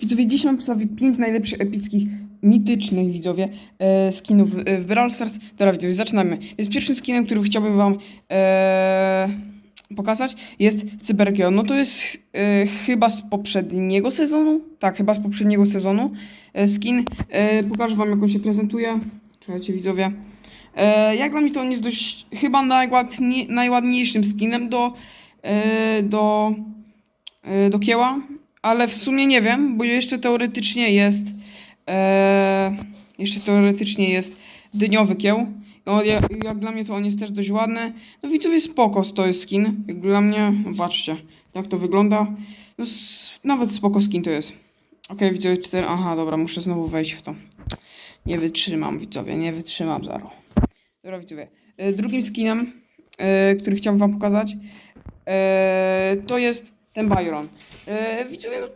Widzowie, dziś mam sobie 5 najlepszych epickich, mitycznych, widzowie, e, skinów e, w Brawl Stars. Dobra, widzowie, zaczynamy. Jest pierwszym skinem, który chciałbym wam e, pokazać, jest Cybergeo. No to jest e, chyba z poprzedniego sezonu. Tak, chyba z poprzedniego sezonu. E, skin. E, pokażę wam, jak on się prezentuje. Czekajcie, widzowie. E, jak dla mnie to on jest dość, chyba najładnie, najładniejszym skinem do, e, do, e, do kieła, ale w sumie nie wiem, bo jeszcze teoretycznie jest, e, jeszcze teoretycznie jest dyniowy kieł. No, jak, jak dla mnie to on jest też dość ładny. No widzowie spoko to jest skin. Jak dla mnie, patrzcie, jak to wygląda. No, nawet spoko skin to jest. Okej, widzowie, 4. Aha, dobra, muszę znowu wejść w to. Nie wytrzymam, widzowie, nie wytrzymam, zaro. Dobra, widzowie. E, Drugim skinem, e, który chciałbym wam pokazać, e, to jest ten Byron. E, widzowie, no,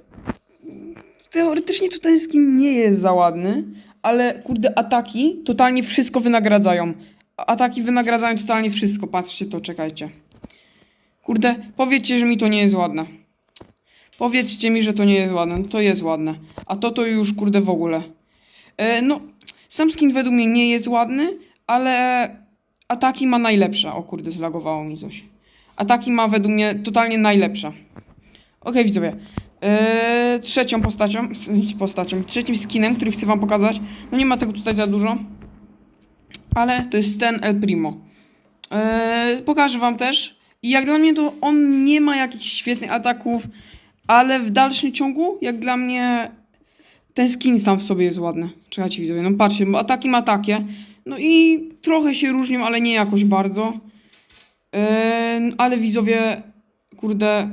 teoretycznie skin nie jest za ładny, ale kurde, ataki totalnie wszystko wynagradzają. Ataki wynagradzają totalnie wszystko. Patrzcie to, czekajcie. Kurde, powiedzcie, że mi to nie jest ładne. Powiedzcie mi, że to nie jest ładne. No to jest ładne. A to to już kurde w ogóle. E, no, sam skin według mnie nie jest ładny, ale ataki ma najlepsze. O kurde, zlagowało mi coś. Ataki ma według mnie totalnie najlepsze. Okej, widzowie. Eee, trzecią postacią, s- postacią, trzecim skinem, który chcę wam pokazać. No nie ma tego tutaj za dużo. Ale to jest ten El Primo. Eee, pokażę wam też. I jak dla mnie to on nie ma jakichś świetnych ataków, ale w dalszym ciągu, jak dla mnie ten skin sam w sobie jest ładny. Czekajcie widzowie, no patrzcie, bo ataki ma takie. No i trochę się różnią, ale nie jakoś bardzo. Eee, ale widzowie, kurde,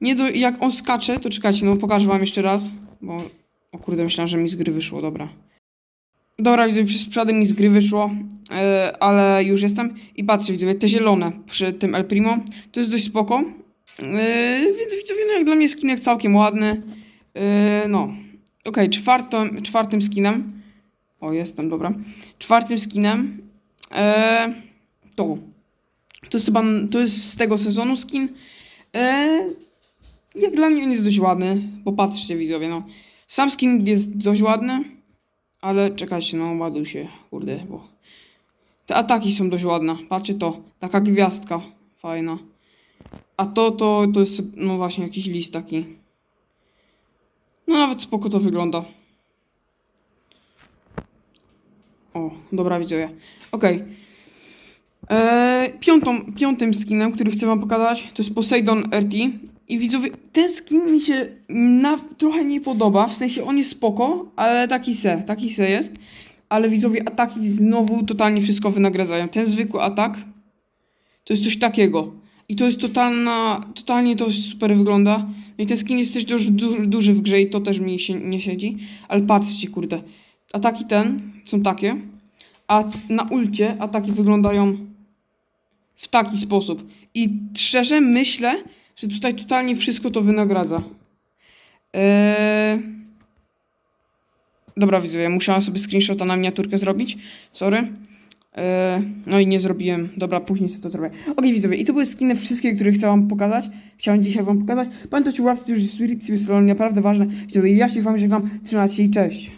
nie do, jak on skacze, to czekajcie, no pokażę wam jeszcze raz, bo o kurde, myślałem, że mi z gry wyszło, dobra. Dobra, widzowie, przez przypadek mi z gry wyszło, e, ale już jestem. I patrzcie, widzowie, te zielone przy tym El Primo, to jest dość spoko. E, więc widzowie, no jak dla mnie skinek całkiem ładny. E, no, okej, czwartym, czwartym skinem, o jestem, dobra, czwartym skinem, e, to, to jest chyba, to jest z tego sezonu skin. E, jak dla mnie on jest dość ładny, popatrzcie widzowie, no. Sam skin jest dość ładny, ale czekajcie, no ładuj się, kurde, bo... Te ataki są dość ładne, patrzcie to, taka gwiazdka fajna. A to, to, to jest, no właśnie, jakiś list taki. No nawet spoko to wygląda. O, dobra widzowie. Okej. Eee, piątą, piątym skinem, który chcę wam pokazać, to jest Poseidon RT. I widzowie, ten skin mi się na, trochę nie podoba, w sensie on jest spoko, ale taki se, taki se jest. Ale widzowie, ataki znowu totalnie wszystko wynagradzają. Ten zwykły atak to jest coś takiego. I to jest totalna, totalnie to super wygląda. No i ten skin jest też dość du, duży w grze i to też mi się nie siedzi. Ale patrzcie, kurde. Ataki ten są takie, a na ulcie ataki wyglądają w taki sposób. I szczerze myślę, że tutaj totalnie wszystko to wynagradza. Eee... Dobra, widzowie, musiałam sobie screenshota na miniaturkę zrobić. Sorry. Eee, no i nie zrobiłem. Dobra, później sobie to zrobię. Okej, widzowie, i to były skiny wszystkie, które chciałam pokazać. Chciałem dzisiaj wam pokazać. Pamiętajcie, łapcie już subskrypcji, jest naprawdę ważne. Widzowie, ja się z wami żegnam. Trzymajcie się i cześć.